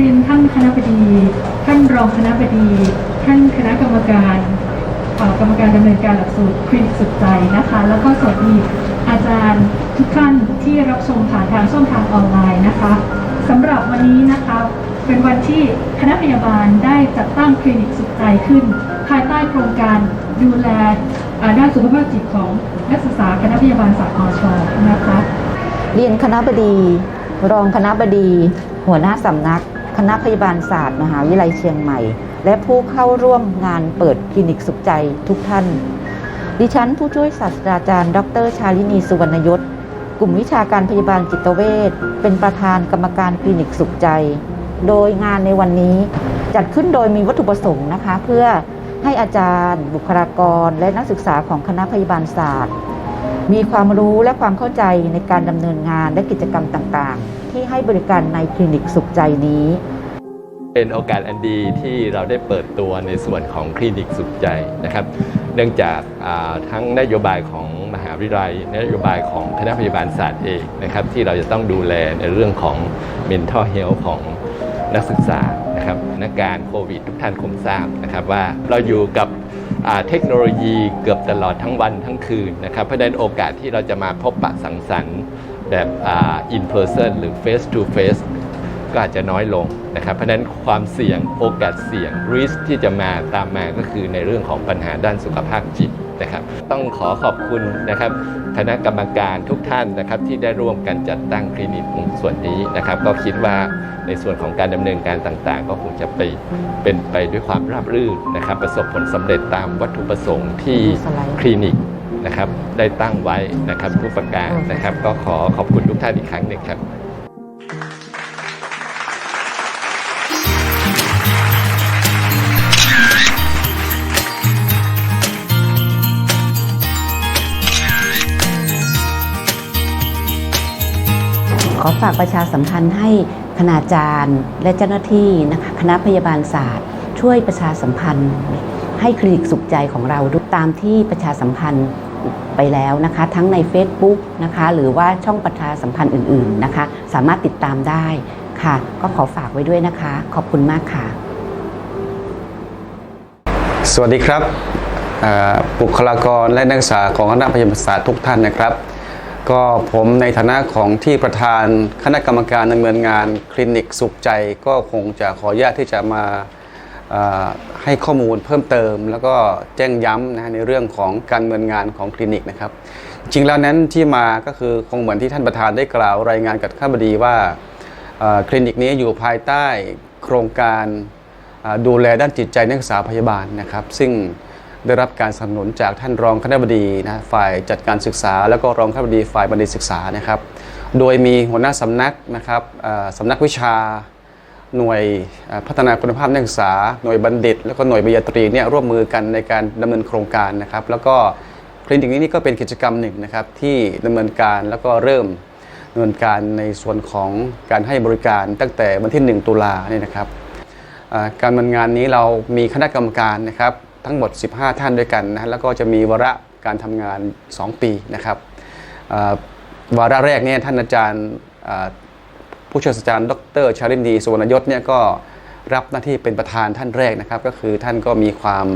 รียนท่านคณะบดี ท่านรองคณะบดี ท่านคณะกรรมการกรรมการดำเนินการหลักสูตรคลินิกสุดใจนะคะ แล้วก็สวัสดีอาจารย์ทุกท่านที่รับชมผ่านทางช่องทางออนไลน์นะคะสำหรับวันนี้นะคะเป็นวันที่คณะพยาบาลได้จัดตั้งคลินิกสุขใจขึ้น ภายใต้โครงการดูแลด้านสุขภาพจิตของนักศึกษาคณะพยาบาลศาสตร์มชนะคะ เรียนคณะบดี รองคณะบดี หัวหน้าสำนัก คณะพยาบาลศาสตร์ มหาวิทยาลัยเชียงใหม่ และผู้เข้าร่วมงานเปิดคลินิกสุขใจทุกท่าน ดิฉันผู้ช่วยศาสตราจารย์ ดร ชาลินีสุวรรณยศ กลุ่มวิชาการพยาบาลจิตเวชเป็นประธานกรรมการคลินิกสุขใจ โดยงานในวันนี้จัดขึ้นโดยมีวัตถุประสงค์นะคะ เพื่อให้อาจารย์ บุคลากร และนักศึกษาของคณะพยาบาลศาสตร์ มีความรู้และความเข้าใจในการดำเนินงานและกิจกรรมต่างๆ ที่ให้บริการในคลินิกสุขใจนี้ เป็นโอกาสอันดีที่เราได้เปิดตัวในส่วนของคลินิกสุขใจนะครับ เนื่องจากทั้งนโยบายของมหาวิทยาลัยนโยบายของคณะพยาบาลศาสตร์เองนะครับ ที่เราจะต้องดูแลในเรื่องของ mental health ของนักศึกษานะครับสถานการโควิดทุกท่านคงทราบนะครับว่าเราอยู่กับเทคโนโลยีเกือบตลอดทั้งวันทั้งคืนนะครับเพราะนั้นโอกาสที่เราจะมาพบปะสังสรรค์ แบบอ่า in person หรือ face to face ก็อาจจะน้อยลงนะครับ เพราะฉะนั้นความเสี่ยงโอกาสเสี่ยง risk ที่จะมาตามมาก็คือในเรื่องของปัญหาด้านสุขภาพจิตนะครับ ต้องขอขอบคุณนะครับคณะกรรมการทุกท่านนะครับ ที่ได้ร่วมกันจัดตั้งคลินิกตรงส่วนนี้นะครับ ก็คิดว่าในส่วนของการดำเนินการต่างๆ ก็คงจะไปเป็นไปด้วยความราบรื่นนะครับ ประสบผลสำเร็จตามวัตถุประสงค์ที่สไลด์คลินิก นะครับได้ตั้งไว้นะครับทุกประการนะครับ ก็ขอขอบคุณทุกท่านอีกครั้งหนึ่งครับขอฝากประชาสัมพันธ์ให้คณาจารย์และเจ้าหน้าที่นะคะคณะพยาบาลศาสตร์ ช่วยประชาสัมพันธ์ ให้คลินิกสุขใจของเราดูตามที่ประชาสัมพันธ์ไปแล้วนะคะทั้งใน Facebook นะคะหรือว่าช่องประชาสัมพันธ์อื่นๆนะคะ สามารถติดตามได้ค่ะ ก็ขอฝากไว้ด้วยนะคะ ขอบคุณมากค่ะ สวัสดีครับบุคลากรและนักศึกษาของคณะพยาบาลศาสตร์ทุกท่านนะครับ ก็ผมในฐานะของที่ประธานคณะกรรมการดำเนินงานคลินิกสุขใจ ก็คงจะขออนุญาตที่จะมา ให้ข้อมูลเพิ่มเติม แล้วก็แจ้งย้ำนะฮะในเรื่องของการดำเนินงานของคลินิกนะครับ จริงแล้วนั้นที่มาก็คือคงเหมือนที่ท่านประธานได้กล่าวรายงานกับข้าบดีว่าคลินิกนี้อยู่ภายใต้โครงการดูแลด้านจิตใจนักศึกษาพยาบาลนะครับ ซึ่งได้รับการสนับสนุนจากท่านรองคณบดีนะฝ่ายจัดการศึกษา แล้วก็รองคณบดีฝ่ายบัณฑิตศึกษานะครับ โดยมีหัวหน้าสำนักนะครับอ่าสำนักวิชา หน่วยพัฒนาคุณภาพนักศึกษา หน่วยบัณฑิต แล้วก็หน่วยปริญญาตรีเนี่ยร่วมมือกันในการดำเนินโครงการนะครับ แล้วก็คลินิกนี้นี่ก็เป็นกิจกรรมหนึ่งนะครับที่ดำเนินการแล้วก็เริ่มดำเนินการในส่วนของการให้บริการตั้งแต่วันที่ 1 ตุลาเนี่ยนะครับการดำเนินงานนี้เรามีคณะกรรมการนะครับทั้งหมด 15 ท่านด้วยกันนะแล้วก็จะมีวาระการทำงาน 2 ปีนะครับวาระแรกเนี่ยท่านอาจารย์ ผู้ช่วยศาสตราจารย์ดรชาลินดีสุวรรณยศเนี่ยก็รับหน้าที่เป็นประธานท่านแรกนะครับ ก็คือท่านก็มีความ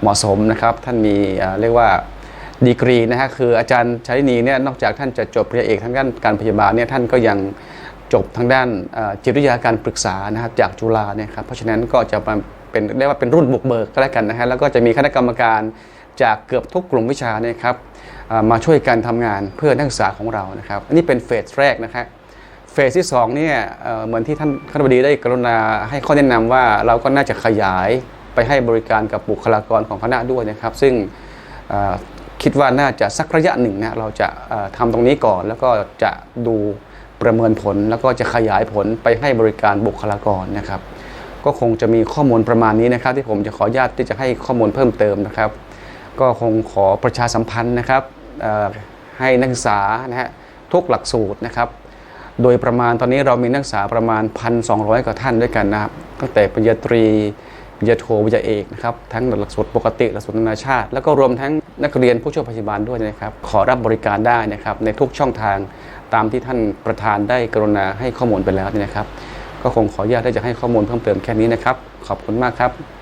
เหมาะสมนะครับ ท่านมีเรียกว่าดีกรีนะฮะคืออาจารย์ชาลินีเนี่ยนอกจากท่านจะจบปริญญาเอกทางด้านการพยาบาลเนี่ยท่านก็ยังจบทางด้านจิตวิทยาการปรึกษานะครับจากจุฬาเนี่ยครับเพราะฉะนั้นก็จะมาเป็นเรียกว่าเป็นรุ่นบุกเบิกก็แล้วกันนะฮะแล้วก็จะมีคณะกรรมการจากเกือบทุกกลุ่มวิชาเนี่ยครับมาช่วยกันทำงานเพื่อนักศึกษาของเรานะครับอันนี้เป็นเฟสแรกนะครับ เฟสที่2เนี่ยเหมือนที่ท่านคณบดีได้กรุณาให้ข้อแนะนำว่าเราก็น่าจะขยายไปให้บริการกับบุคลากรของคณะด้วยนะครับ ซึ่งคิดว่าน่าจะสักระยะหนึ่งนะเราจะเอ่อทำตรงนี้ก่อน แล้วก็จะดูประเมินผล แล้วก็จะขยายผลไปให้บริการบุคลากรนะครับ ก็คงจะมีข้อมูลประมาณนี้นะครับ ที่ผมจะขออนุญาตที่จะให้ข้อมูลเพิ่มเติมนะครับ ก็คงขอประชาสัมพันธ์นะครับให้นักศึกษานะฮะทุกหลักสูตรนะครับ โดยประมาณตอนนี้เรามีนักศึกษาประมาณ 1,200 กว่าท่านด้วยกันนะครับตั้งแต่ปริญญาตรีปริญญาโทปริญญาเอกนะครับทั้งหลักสูตรปกติหลักสูตรนานาชาติ แล้วก็รวมทั้งนักเรียนผู้ช่วยพยาบาลด้วยนะครับขอรับบริการได้นะครับในทุกช่องทางตามที่ท่านประธานได้กรุณาให้ข้อมูลไปแล้วนะครับ ก็คงขออนุญาตที่จะให้ข้อมูลเพิ่มเติมแค่นี้นะครับ ขอบคุณมากครับ